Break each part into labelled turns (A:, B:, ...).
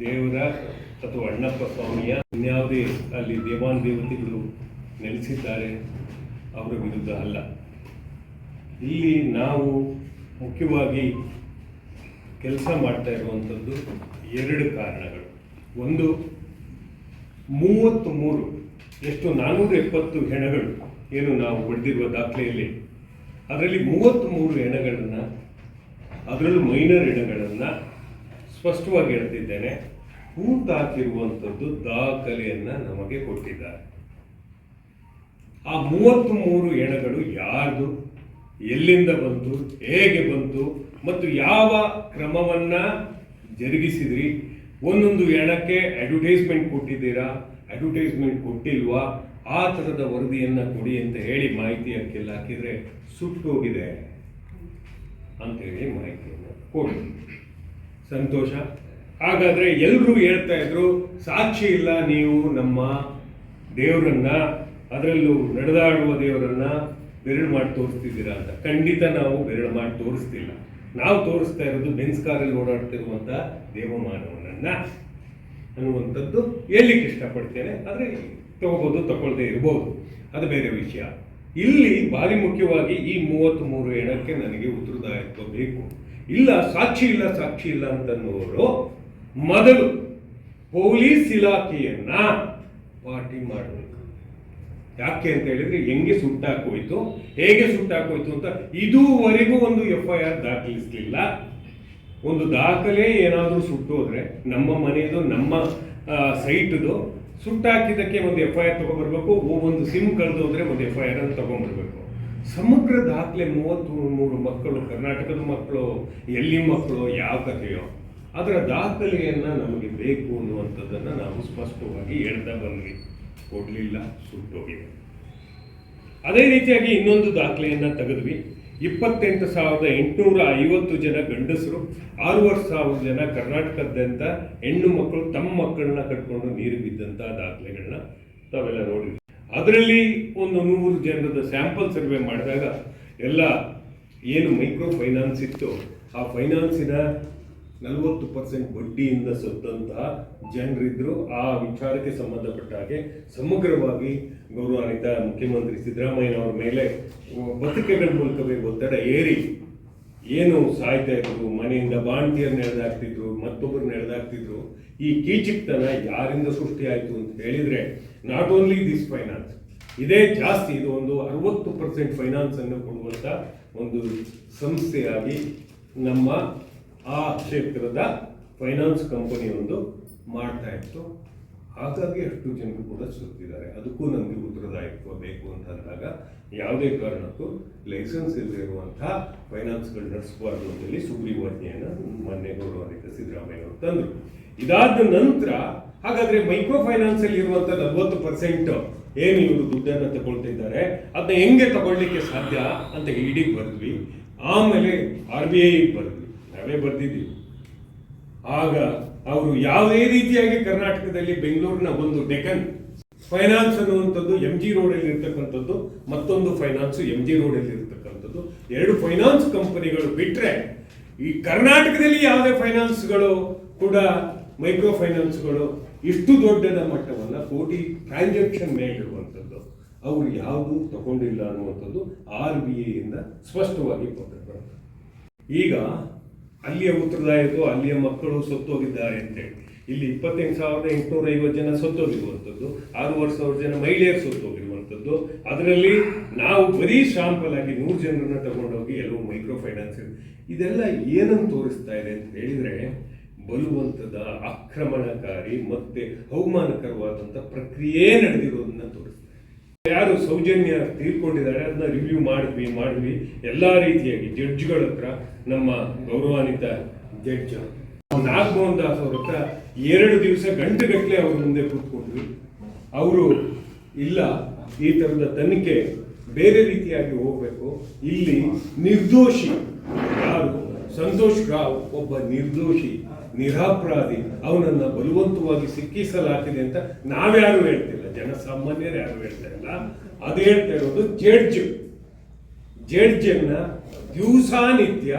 A: ದೇವರ ಅಥವಾ ಅಣ್ಣಪ್ಪ ಸ್ವಾಮಿಯ ಇನ್ಯಾವುದೇ ಅಲ್ಲಿ ದೇವಾನ್ ದೇವತೆಗಳು ನೆಲೆಸಿದ್ದಾರೆ, ಅವರ ವಿರುದ್ಧ ಅಲ್ಲ. ಇಲ್ಲಿ ನಾವು ಮುಖ್ಯವಾಗಿ ಕೆಲಸ ಮಾಡ್ತಾ ಇರುವಂಥದ್ದು ಎರಡು ಕಾರಣಗಳು. ಒಂದು ಮೂವತ್ತ್ ಮೂರು ಎಷ್ಟು ನಾನ್ನೂರ ಎಪ್ಪತ್ತು ಹೆಣಗಳು ಏನು ನಾವು ಹೊಡೆದಿರುವ ದಾಖಲೆಯಲ್ಲಿ. ಅದರಲ್ಲಿ ಮೂವತ್ತ್ ಮೂರು ಹೆಣಗಳನ್ನು, ಅದರಲ್ಲೂ ಮೈನರ್ ಹೆಣಗಳನ್ನು ಸ್ಪಷ್ಟವಾಗಿ ಹೇಳ್ತಿದ್ದೇನೆ ಹೂತಾಕಿರುವಂಥದ್ದು ದಾಖಲೆಯನ್ನು ನಮಗೆ ಕೊಟ್ಟಿದ್ದಾರೆ. ಆ ಮೂವತ್ತ್ ಮೂರು ಎಣಗಳು ಯಾರ್ದು, ಎಲ್ಲಿಂದ ಬಂತು, ಹೇಗೆ ಬಂತು, ಮತ್ತು ಯಾವ ಕ್ರಮವನ್ನ ಜರುಗಿಸಿದ್ರಿ, ಒಂದೊಂದು ಎಣಕ್ಕೆ ಅಡ್ವರ್ಟೈಸ್ಮೆಂಟ್ ಕೊಟ್ಟಿದ್ದೀರಾ ಅಡ್ವರ್ಟೈಸ್ಮೆಂಟ್ ಕೊಟ್ಟಿಲ್ವಾ, ಆ ಥರದ ವರದಿಯನ್ನ ಕೊಡಿ ಅಂತ ಹೇಳಿ ಮಾಹಿತಿ ಅಕ್ಕೆಲ್ಲ ಹಾಕಿದ್ರೆ ಸುಟ್ಟೋಗಿದೆ ಅಂತೇಳಿ ಮಾಹಿತಿಯನ್ನು ಕೊಡಿ ಸಂತೋಷ. ಹಾಗಾದ್ರೆ ಎಲ್ಲರೂ ಹೇಳ್ತಾ ಇದ್ರು, ಸಾಕ್ಷಿ ಇಲ್ಲ ನೀವು ನಮ್ಮ ದೇವರನ್ನ, ಅದರಲ್ಲೂ ನಡೆದಾಡುವ ದೇವರನ್ನ ಬೆರಳು ಮಾಡಿ ತೋರಿಸ್ತಿದ್ದೀರಾ ಅಂತ. ಖಂಡಿತ ನಾವು ಬೆರಳು ಮಾಡಿ ತೋರಿಸ್ತಿಲ್ಲ. ನಾವು ತೋರಿಸ್ತಾ ಇರೋದು ಬೆನ್ಸ್ ಕಾರಲ್ಲಿ ಓಡಾಡ್ತಿರುವಂತ ದೇವಮಾನವನನ್ನ ಅನ್ನುವಂಥದ್ದು ಹೇಳಲಿಕ್ಕೆ ಇಷ್ಟಪಡ್ತೇನೆ. ಆದರೆ ತಗೋಬೋದು, ತಗೊಳ್ದೇ ಇರ್ಬೋದು. ಅದು ಬೇರೆ ವಿಷಯ. ಇಲ್ಲಿ ಭಾರಿ ಮುಖ್ಯವಾಗಿ ಈ ಮೂವತ್ತ್ ಮೂರು ಎಣಕ್ಕೆ ನನಗೆ ಉತ್ತರದಾಯಿತ್ವ ಬೇಕು. ಇಲ್ಲ, ಸಾಕ್ಷಿ ಇಲ್ಲ ಸಾಕ್ಷಿ ಇಲ್ಲ ಅಂತನ್ನುವರು ಮೊದಲು ಪೊಲೀಸ್ ಇಲಾಖೆಯನ್ನ ಪಾರ್ಟಿ ಮಾಡಬೇಕು. ಯಾಕೆ ಅಂತ ಹೇಳಿದ್ರೆ ಹೆಂಗೆ ಸುಟ್ಟಾಕೋಯ್ತು ಹೇಗೆ ಸುಟ್ಟಾಕೋಯ್ತು ಅಂತ ಇದುವರೆಗೂ ಒಂದು ಎಫ್ ಐ ಆರ್ ದಾಖಲಿಸಲಿಲ್ಲ. ಒಂದು ದಾಖಲೆ ಏನಾದರೂ ಸುಟ್ಟೋದ್ರೆ ನಮ್ಮ ಮನೆಯದು ನಮ್ಮ ಸೈಟ್ದು ಸುಟ್ಟಾಕಿದ್ದಕ್ಕೆ ಒಂದು ಎಫ್ ಐ ಆರ್ ತಗೊಂಡ್ಬರ್ಬೇಕು ಒಂದು ಸಿಮ್ ಕಳೆದು ಹೋದ್ರೆ ಒಂದು ಎಫ್ ಐ ಆರ್ ಅನ್ನು ತಗೊಂಡ್ಬರ್ಬೇಕು. ಸಮಗ್ರ ದಾಖಲೆ ಮೂವತ್ತು ಮೂರು ಮಕ್ಕಳು, ಕರ್ನಾಟಕದ ಮಕ್ಕಳು, ಎಲ್ಲಿ ಮಕ್ಕಳು, ಯಾವ ಕಥೆಯೋ, ಅದರ ದಾಖಲೆಯನ್ನ ನಮಗೆ ಬೇಕು ಅನ್ನುವಂಥದ್ದನ್ನು ನಾವು ಸ್ಪಷ್ಟವಾಗಿ ಹೇಳ್ತಾ ಬಂದ್ವಿ. ಕೊಡಲಿಲ್ಲ, ಸುಟ್ಟೋಗಿದೆ. ಅದೇ ರೀತಿಯಾಗಿ ಇನ್ನೊಂದು ದಾಖಲೆಯನ್ನ ತೆಗೆದ್ವಿ. ಇಪ್ಪತ್ತೆಂಟು ಸಾವಿರದ ಎಂಟುನೂರ ಐವತ್ತು ಜನ ಗಂಡಸರು, ಆರೂವರೆ ಸಾವಿರ ಜನ ಕರ್ನಾಟಕದಾದ್ಯಂತ ಹೆಣ್ಣು ಮಕ್ಕಳು ತಮ್ಮ ಮಕ್ಕಳನ್ನ ಕಟ್ಕೊಂಡು ನೀರು ಬಿದ್ದಂತಹ ದಾಖಲೆಗಳನ್ನ ತಾವೆಲ್ಲ ನೋಡಿದ್ವಿ ಅದರಲ್ಲಿ ಒಂದು ನೂರು ಜನರದ ಸ್ಯಾಂಪಲ್ ಸರ್ವೆ ಮಾಡಿದಾಗ ಎಲ್ಲ ಏನು ಮೈಕ್ರೋ ಫೈನಾನ್ಸ್ ಇತ್ತು ಆ ಫೈನಾನ್ಸಿನ ನಲವತ್ತು ಪರ್ಸೆಂಟ್ ಬಡ್ಡಿಯಿಂದ ಸತ್ತಂತಹ ಜನರಿದ್ದರು ಆ ವಿಚಾರಕ್ಕೆ ಸಂಬಂಧಪಟ್ಟ ಹಾಗೆ ಸಮಗ್ರವಾಗಿ ಗೌರವಾನ್ವಿತ ಮುಖ್ಯಮಂತ್ರಿ ಸಿದ್ದರಾಮಯ್ಯನವರ ಮೇಲೆ ಪತ್ರಿಕೆಗಳ ಮೂಲಕವೇ ಒತ್ತಡ ಏರಿ ಏನು ಸಾಯ್ತಾ ಇದ್ರು, ಮನೆಯಿಂದ ಬಾಣ್ತಿಯರ್ನ ನಡೆದಾಗ್ತಿದ್ರು ಮತ್ತೊಬ್ಬರನ್ನ ನಡೆದಾಗ್ತಿದ್ರು, ಈ ಕೀಚಿಕ್ತನ ಯಾರಿಂದ ಸೃಷ್ಟಿಯಾಯಿತು ಅಂತ ಹೇಳಿದ್ರೆ ನಾಟ್ ಓನ್ಲಿ ದಿಸ್ ಫೈನಾನ್ಸ್ ಇದೇ ಜಾಸ್ತಿ ಇದು ಒಂದು ಅರವತ್ತು ಪರ್ಸೆಂಟ್ ಫೈನಾನ್ಸ್ ಅನ್ನು ಕೊಡುವಂತ ಒಂದು ಸಂಸ್ಥೆಯಾಗಿ ನಮ್ಮ ಆ ಕ್ಷೇತ್ರದ ಫೈನಾನ್ಸ್ ಕಂಪನಿ ಒಂದು ಮಾಡ್ತಾ ಇತ್ತು. ಹಾಗಾಗಿ ಅಷ್ಟು ಜನರು ಕೂಡ ಸುತ್ತಿದ್ದಾರೆ ಅದಕ್ಕೂ ನಮಗೆ ಉತ್ತರದಾಯಿತ್ವ ಬೇಕು ಅಂತ ಅಂದಾಗ ಯಾವುದೇ ಕಾರಣಕ್ಕೂ ಲೈಸೆನ್ಸ್ ಇಲ್ಲದೆ ಇರುವಂತಹ ಫೈನಾನ್ಸ್ಗಳು ನಡೆಸಬಾರ್ದು ಅಂತೇಳಿ ಸುಗ್ರೀವಾಜ್ಞೆಯನ್ನು ಮೊನ್ನೆ ಗೌರವಾನ್ವಿತ ಸಿದ್ದರಾಮಯ್ಯ ಅವರು ತಂದರು. ಇದಾದ ನಂತರ ಹಾಗಾದ್ರೆ ಮೈಕ್ರೋ ಫೈನಾನ್ಸ್ ಅಲ್ಲಿ ಇರುವಂತ ನಲವತ್ತು ಪರ್ಸೆಂಟ್ ಏನು ಇವರು ದುಡ್ಡನ್ನು ತಗೊಳ್ತಿದ್ದಾರೆ ಅದನ್ನ ಹೆಂಗೆ ತಗೊಳ್ಳಿಕ್ಕೆ ಸಾಧ್ಯ ಅಂತ ಇಡಿಗೆ ಬರೆದ್ವಿ. ಆಮೇಲೆ ಆರ್ ಬಿ ಐಗೆ ಬರೆದ್ವಿ. ನಾವೇ ಬರ್ದಿದ್ದೀವಿ. ಆಗ ಅವರು ಯಾವುದೇ ರೀತಿಯಾಗಿ ಕರ್ನಾಟಕದಲ್ಲಿ ಬೆಂಗಳೂರಿನ ಒಂದು ಡೆಕನ್ ಫೈನಾನ್ಸ್ ಅನ್ನುವಂಥದ್ದು ಎಂ ಜಿ ರೋಡಲ್ಲಿ ಇರ್ತಕ್ಕಂಥದ್ದು, ಮತ್ತೊಂದು ಫೈನಾನ್ಸ್ ಎಂ ಜಿ ರೋಡಲ್ಲಿ ಇರ್ತಕ್ಕಂಥದ್ದು. ಎರಡು ಫೈನಾನ್ಸ್ ಕಂಪನಿಗಳು ಬಿಟ್ಟರೆ ಈ ಕರ್ನಾಟಕದಲ್ಲಿ ಯಾವುದೇ ಫೈನಾನ್ಸ್ಗಳು ಕೂಡ ಮೈಕ್ರೋ ಫೈನಾನ್ಸ್ಗಳು ಇಷ್ಟು ದೊಡ್ಡದ ಮಟ್ಟವನ್ನು ಕೋಟಿ ಟ್ರಾನ್ಸಾಕ್ಷನ್ ಮೇಲಿರುವಂಥದ್ದು ಅವರು ಯಾವುದೂ ತಗೊಂಡಿಲ್ಲ ಅನ್ನುವಂಥದ್ದು ಆರ್ ಬಿ ಐಯಿಂದ ಸ್ಪಷ್ಟವಾಗಿ ಈಗ ಅಲ್ಲಿಯ ಉತ್ತರದಾಯಿತು ಅಲ್ಲಿಯ ಮಕ್ಕಳು ಸತ್ತೋಗಿದ್ದಾರೆ ಅಂತೇಳಿ ಇಲ್ಲಿ ಇಪ್ಪತ್ತೆಂಟು ಸಾವಿರದ ಎಂಟುನೂರ ಐವತ್ತು ಜನ ಸತ್ತೋಗಿರುವಂಥದ್ದು ಆರೂವರೆ ಸಾವಿರ ಜನ ಮಹಿಳೆಯರು ಸತ್ತೋಗಿರುವಂಥದ್ದು. ಅದರಲ್ಲಿ ನಾವು ಬರೀ ಶಾಂಪಲ್ ಆಗಿ ನೂರು ಜನರನ್ನ ತಗೊಂಡೋಗಿ ಎಲ್ಲವೂ ಮೈಕ್ರೋ ಫೈನಾನ್ಸ್ ಇದೆಲ್ಲ ಏನನ್ನು ತೋರಿಸ್ತಾ ಇದೆ ಅಂತ ಹೇಳಿದ್ರೆ, ಬಲುವಂತದ ಆಕ್ರಮಣಕಾರಿ ಮತ್ತೆ ಅವಮಾನಕರವಾದಂಥ ಪ್ರಕ್ರಿಯೆ ನಡೆದಿರೋದನ್ನ ತೋರಿಸ್ತಾ ಇದೆ. ಯಾರು ಸೌಜನ್ಯ ತೀರ್ಕೊಂಡಿದ್ದಾರೆ, ಅದನ್ನ ರಿವ್ಯೂ ಮಾಡಿದ್ವಿ ಮಾಡಿದ್ವಿ. ಎಲ್ಲಾ ರೀತಿಯಾಗಿ ಜಡ್ಜ್ಗಳ ಹತ್ರ ನಮ್ಮ ಗೌರವಾನ್ವಿತ ಜಡ್ಜ್ ನಾಗಮೋಹನ್ ದಾಸ್ ಅವ್ರ ಹತ್ರ ಎರಡು ದಿವಸ ಗಂಟೆಗಟ್ಟಲೆ ಅವ್ರ ಮುಂದೆ ಕೂತ್ಕೊಂಡ್ವಿ. ಅವರು, ಇಲ್ಲ, ಈ ತರದ ತನಿಖೆ ಬೇರೆ ರೀತಿಯಾಗಿ ಹೋಗ್ಬೇಕು. ಇಲ್ಲಿ ನಿರ್ದೋಷಿ ಯಾರು? ಸಂತೋಷ್ ರಾವ್, ಒಬ್ಬ ನಿರ್ದೋಷಿ. ನಿರಾಪರಾಧಿ, ಅವನನ್ನ ಬಲವಂತವಾಗಿ ಸಿಕ್ಕಿಸಲಾಗಿದೆ ಅಂತ ನಾವ್ಯಾರು ಹೇಳ್ತಿಲ್ಲ. ಜನಸಾಮಾನ್ಯರು ಯಾರು ಹೇಳ್ತಾ ಇಲ್ಲ ಅದು ಹೇಳ್ತಾ ಇರೋದು ಜಡ್ಜ್. ಜಡ್ಜನ್ನ ದಿವಸಾನಿತ್ಯ,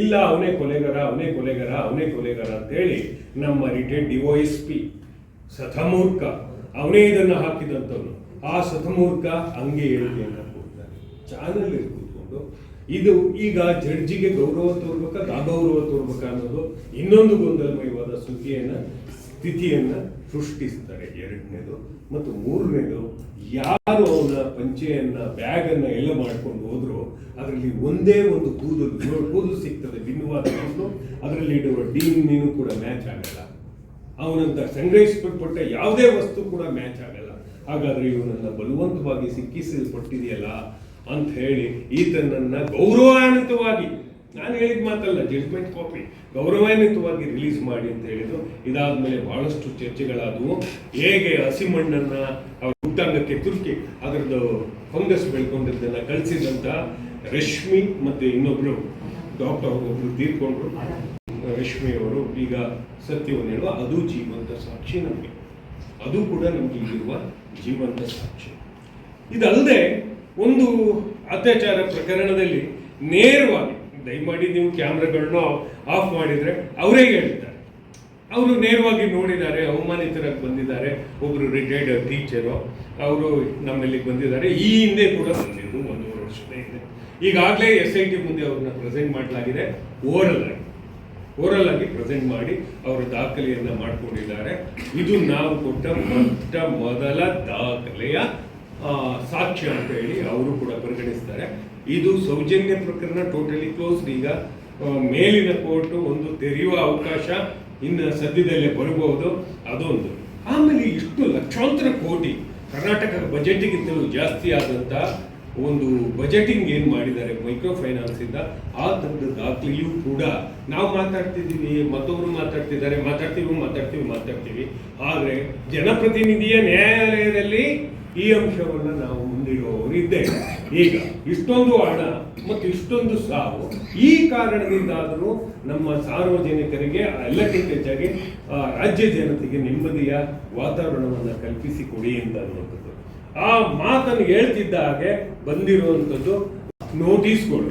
A: ಇಲ್ಲ ಅವನೇ ಕೊಲೆಗರ ಅವನೇ ಕೊಲೆಗರ, ಅವನೇ ಕೊಲೆಗಾರ ಅಂತೇಳಿ ನಮ್ಮ retired D O S P ಸತಮೂರ್ಖ, ಅವನೇ ಇದನ್ನು ಹಾಕಿದಂಥವನು. ಆ ಸತಮೂರ್ಖ ಹಂಗೆ ಹೇಳ್ತೀನಿ ಅಂತ ಚಾನಲ್ ಕೂತ್ಕೊಂಡು ಇದು ಈಗ ಜಡ್ಜಿಗೆ ಗೌರವ ತೋರ್ಬೇಕಾ ಅಗೌರವ ತೋರ್ಬೇಕಾ ಅನ್ನೋದು ಇನ್ನೊಂದು ಗೊಂದಲಮಯವಾದ ಸುದ್ದಿಯನ್ನ, ಸ್ಥಿತಿಯನ್ನ ಸೃಷ್ಟಿಸ್ತಾರೆ. ಎರಡನೇದು. ಮತ್ತು ಮೂರನೇದು, ಯಾರು ಅವನ ಪಂಚೆಯನ್ನ ಬ್ಯಾಗ್ ಅನ್ನ ಎಲ್ಲ ಮಾಡ್ಕೊಂಡು ಹೋದ್ರು, ಅದರಲ್ಲಿ ಒಂದೇ ಒಂದು ಕೂದಲು ಏಳು ಕೂದಲು ಸಿಗ್ತದೆ ಕೂದಲು. ಅದರಲ್ಲಿ ಇಡುವ ಡೀನ್ ಕೂಡ ಮ್ಯಾಚ್ ಆಗಲ್ಲ. ಅವನಂತ ಸಂಗ್ರಹಿಸಲ್ಪಟ್ಟ ಯಾವುದೇ ವಸ್ತು ಕೂಡ ಮ್ಯಾಚ್ ಆಗಲ್ಲ. ಹಾಗಾದ್ರೆ ಇವನನ್ನ ಬಲವಂತವಾಗಿ ಸಿಕ್ಕಿಸಲ್ಪಟ್ಟಿದೆಯಲ್ಲ? ಅಂತ ಹೇಳಿ ಈತನನ್ನ ಗೌರವಾನ್ವಿತವಾಗಿ, ನಾನು ಹೇಳಿದ ಮಾತಲ್ಲ ಜಡ್ಜ್ಮೆಂಟ್ ಕಾಪಿ ಗೌರವಾನ್ವಿತವಾಗಿ ರಿಲೀಸ್ ಮಾಡಿ ಅಂತ ಹೇಳಿದ್ರು. ಇದಾದ್ಮೇಲೆ ಬಹಳಷ್ಟು ಚರ್ಚೆಗಳಾದವು. ಹೇಗೆ ಹಸಿಮಣ್ಣನ್ನ ಅವ್ರ ಹುಟ್ಟಾಂಗಕ್ಕೆ ತುರುಕಿ, ಅದರದ್ದು ಫಂಗಸ್ ಬೆಳ್ಕೊಂಡಿದ್ದನ್ನ ಕಳಿಸಿದಂತ ರಶ್ಮಿ ಮತ್ತೆ ಇನ್ನೊಬ್ರು ಡಾಕ್ಟರ್ ಒಬ್ರು ತೀರ್ಕೊಂಡ್ರು. ರಶ್ಮಿ ಅವರು ಈಗ ಸತ್ಯವನ್ನು ಹೇಳುವ, ಅದು ಜೀವಂತ ಸಾಕ್ಷಿ ನಮಗೆ. ಅದು ಕೂಡ ನಮಗೆ ಇಲ್ಲಿರುವ ಜೀವಂತ ಸಾಕ್ಷಿ. ಇದಲ್ಲದೆ ಒಂದು ಅತ್ಯಾಚಾರ ಪ್ರಕರಣದಲ್ಲಿ ನೇರವಾಗಿ, ದಯಮಾಡಿ ನೀವು ಕ್ಯಾಮ್ರಾಗಳನ್ನ ಆಫ್ ಮಾಡಿದರೆ ಅವರೇ ಹೇಳ್ತಾರೆ ಅವರು ನೇರವಾಗಿ ನೋಡಿದ್ದಾರೆ, ಅವಮಾನಿತರಾಗಿ ಬಂದಿದ್ದಾರೆ. ಒಬ್ಬರು ರಿಟೈರ್ಡ್ ಟೀಚರು ಅವರು ನಮ್ಮಲ್ಲಿ ಬಂದಿದ್ದಾರೆ. ಈ ಹಿಂದೆ ಕೂಡ ಬಂದಿದ್ದು ಒಂದೂವರೆ ವರ್ಷದ ಹಿಂದೆ ಈಗಾಗಲೇ ಎಸ್ ಐ ಟಿ ಮುಂದೆ ಅವ್ರನ್ನ ಪ್ರೆಸೆಂಟ್ ಮಾಡಲಾಗಿದೆ. ಓರಲ್ ಆಗಿ. ಓರಲ್ ಆಗಿ ಪ್ರೆಸೆಂಟ್ ಮಾಡಿ ಅವರ ದಾಖಲೆಯನ್ನು ಮಾಡಿಕೊಂಡಿದ್ದಾರೆ. ಇದು ನಾವು ಕೊಟ್ಟ ಮೊದಲ ದಾಖಲೆಯ ಸಾಕ್ಷ್ಯ ಅಂತ ಹೇಳಿ ಅವರು ಕೂಡ ಪರಿಗಣಿಸ್ತಾರೆ. ಇದು ಸೌಜನ್ಯ ಪ್ರಕರಣ ಟೋಟಲಿ ಕ್ಲೋಸ್ಡ್ ಈಗ ಮೇಲಿನ ಕೋರ್ಟ್ ಒಂದು ತೆರೆಯುವ ಅವಕಾಶ ಇನ್ನು ಸದ್ಯದಲ್ಲೇ ಬರಬಹುದು. ಅದೊಂದು. ಆಮೇಲೆ ಇಷ್ಟು ಲಕ್ಷಾಂತರ ಕೋಟಿ ಕರ್ನಾಟಕ ಬಜೆಟ್ಗಿಂತಲೂ ಜಾಸ್ತಿ ಆದಂತ ಒಂದು ಬಜೆಟಿಂಗ್ ಏನ್ ಮಾಡಿದ್ದಾರೆ? ಮೈಕ್ರೋ ಫೈನಾನ್ಸ್ ಇಂದ ಆ ತರದ ದಾಖಲೆಯೂ ಕೂಡ ನಾವು ಮಾತಾಡ್ತಿದ್ದೀವಿ ಮತ್ತೊಬ್ಬರು ಮಾತಾಡ್ತಿದ್ದಾರೆ, ಮಾತಾಡ್ತೀವಿ ಮಾತಾಡ್ತೀವಿ ಮಾತಾಡ್ತೀವಿ. ಆದ್ರೆ ಜನಪ್ರತಿನಿಧಿಯ ನ್ಯಾಯಾಲಯದಲ್ಲಿ ಈ ಅಂಶವನ್ನು ನಾವು ಮುಂದಿಡುವವರು ಇದ್ದೇವೆ ಈಗ ಇಷ್ಟೊಂದು ಹಣ ಮತ್ತು ಇಷ್ಟೊಂದು ಸಾವು, ಈ ಕಾರಣದಿಂದಾದರೂ ನಮ್ಮ ಸಾರ್ವಜನಿಕರಿಗೆ ಎಲ್ಲಕ್ಕಿಂತ ಹೆಚ್ಚಾಗಿ ರಾಜ್ಯ ಜನತೆಗೆ ನೆಮ್ಮದಿಯ ವಾತಾವರಣವನ್ನು ಕಲ್ಪಿಸಿಕೊಡಿ ಅಂತ ಅನ್ನುವಂಥದ್ದು. ಆ ಮಾತನ್ನು ಹೇಳ್ತಿದ್ದ ಹಾಗೆ ಬಂದಿರುವಂಥದ್ದು ನೋಟಿಸ್ಗಳು